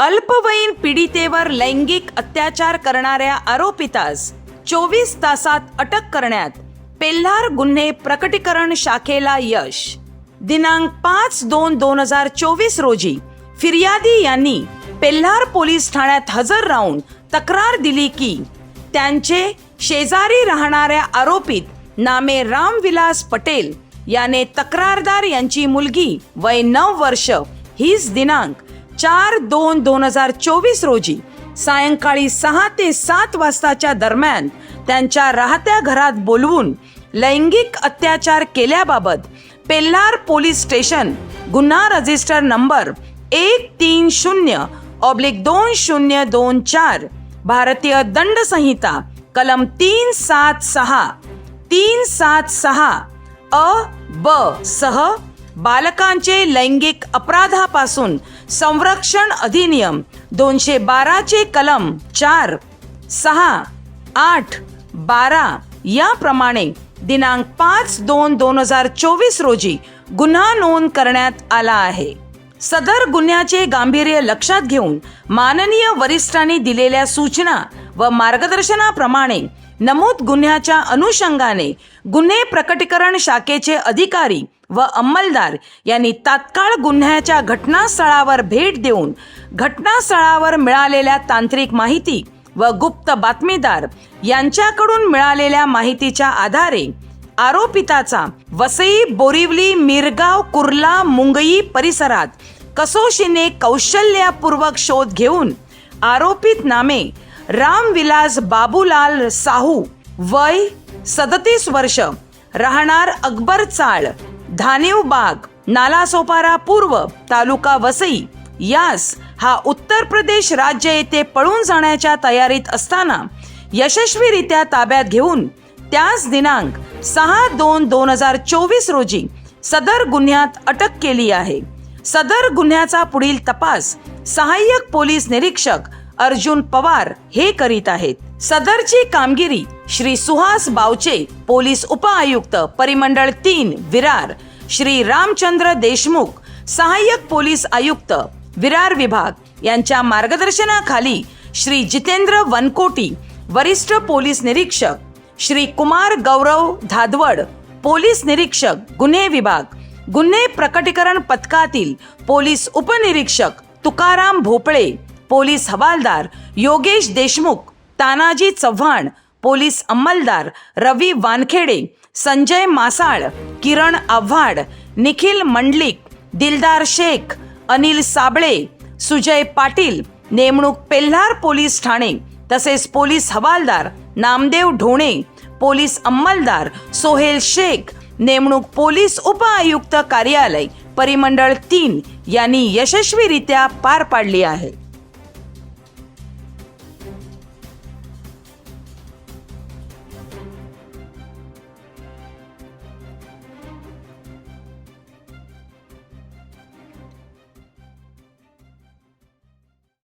अल्पवयीन पीडितेवर लैंगिक अत्याचार करणाऱ्या आरोपितास चोवीस तासात अटक करण्यात पेल्हार गुन्हे प्रकटीकरण शाखेला यश. दिनांक पाच दोन दोन हजार चोवीस रोजी फिर्यादी यांनी पेल्हार पोलीस ठाण्यात हजर राहून तक्रार दिली की त्यांचे शेजारी राहणाऱ्या आरोपित नामे रामविलास पटेल याने तक्रारदार यांची मुलगी वय नऊ वर्ष हीच दिनांक चार दोन दोन हजार चोवीस रोजी सायंकाळी सहा ते सात वाजताच्या दरम्यान त्यांच्या राहत्या घरात बोलवून लैंगिक अत्याचार केल्याबाबत पेल्लार पोलीस स्टेशन गुन्हा रजिस्टर नंबर एक तीन शून्य ऑब्लिक दोन शून्य दोन चार भारतीय दंड संहिता कलम तीन सात सहा तीन सात सहा अ ब सह बालकांचे लैंगिक अपराधापासून संरक्षण अधिनियम दोनशे बाराचे कलम चार सहा आठ बारा याप्रमाणे दिनांक पाच दोन दोन हजार चोवीस रोजी गुन्हा नोंद करण्यात आला आहे. सदर गुन्ह्याचे गांभीर्य लक्षात घेऊन माननीय वरिष्ठांनी दिलेल्या सूचना व मार्गदर्शनाप्रमाणे नमूद गुन्ह्याच्या अनुषंगाने गुन्हे प्रकटीकरण शाखेचे अधिकारी व अंमलदार यांनी तात्काळ गुन्ह्याच्या घटनास्थळावर भेट देऊन घटनास्थळावर मिळालेल्या तांत्रिक माहिती व गुप्त बातमीदार यांच्याकडून मिळालेल्या माहितीच्या आधारे आरोपिताचा वसई बोरिवली मिरगाव कुर्ला मुंगई परिसरात कसोशीने कौशल्यपूर्वक शोध घेऊन आरोपित नामे रामविलास बाबूलाल साहू वय सदतीस वर्ष. राहणार अकबर चाळ धानीव बाग नालासोपारा पूर्व तालुका वसई. यास हा उत्तर प्रदेश राज्य येथे पळून जाण्याच्या तयारीत असताना यशस्वीरित्या ताब्यात घेऊन त्याच दिनांक सहा दोन दोन हजार चोवीस रोजी सदर गुन्ह्यात अटक केली आहे. सदर गुन्ह्याचा पुढील तपास सहाय्यक पोलीस निरीक्षक अर्जुन पवार हे करीत आहेत. सदरची कामगिरी श्री सुहास बावचे पोलीस उपआयुक्त परिमंडळ तीन विरार. श्री रामचंद्र देशमुख सहाय्यक पोलीस आयुक्त विरार विभाग. यांच्या मार्गदर्शनाखाली श्री जितेंद्र वनकोटी वरिष्ठ पोलीस निरीक्षक. श्री कुमार गौरव धादवड पोलीस निरीक्षक गुन्हे विभाग. गुन्हे प्रकटीकरण पथकातील पोलीस उपनिरीक्षक तुकाराम भोपळे पोलीस हवालदार योगेश देशमुख तानाजी चव्हाण पोलीस अंमलदार रवी वानखेडे संजय मासाळ किरण आव्हाड निखिल मंडलिक दिलदार शेख अनिल साबळे सुजय पाटील नेमणूक पेल्हार पोलीस ठाणे तसेच पोलीस हवालदार नामदेव ढोणे पोलीस अंमलदार सोहेल शेख नेमणूक पोलीस उपआयुक्त कार्यालय परिमंडळ तीन यांनी यशस्वीरित्या पार पाडली आहे. Thank you.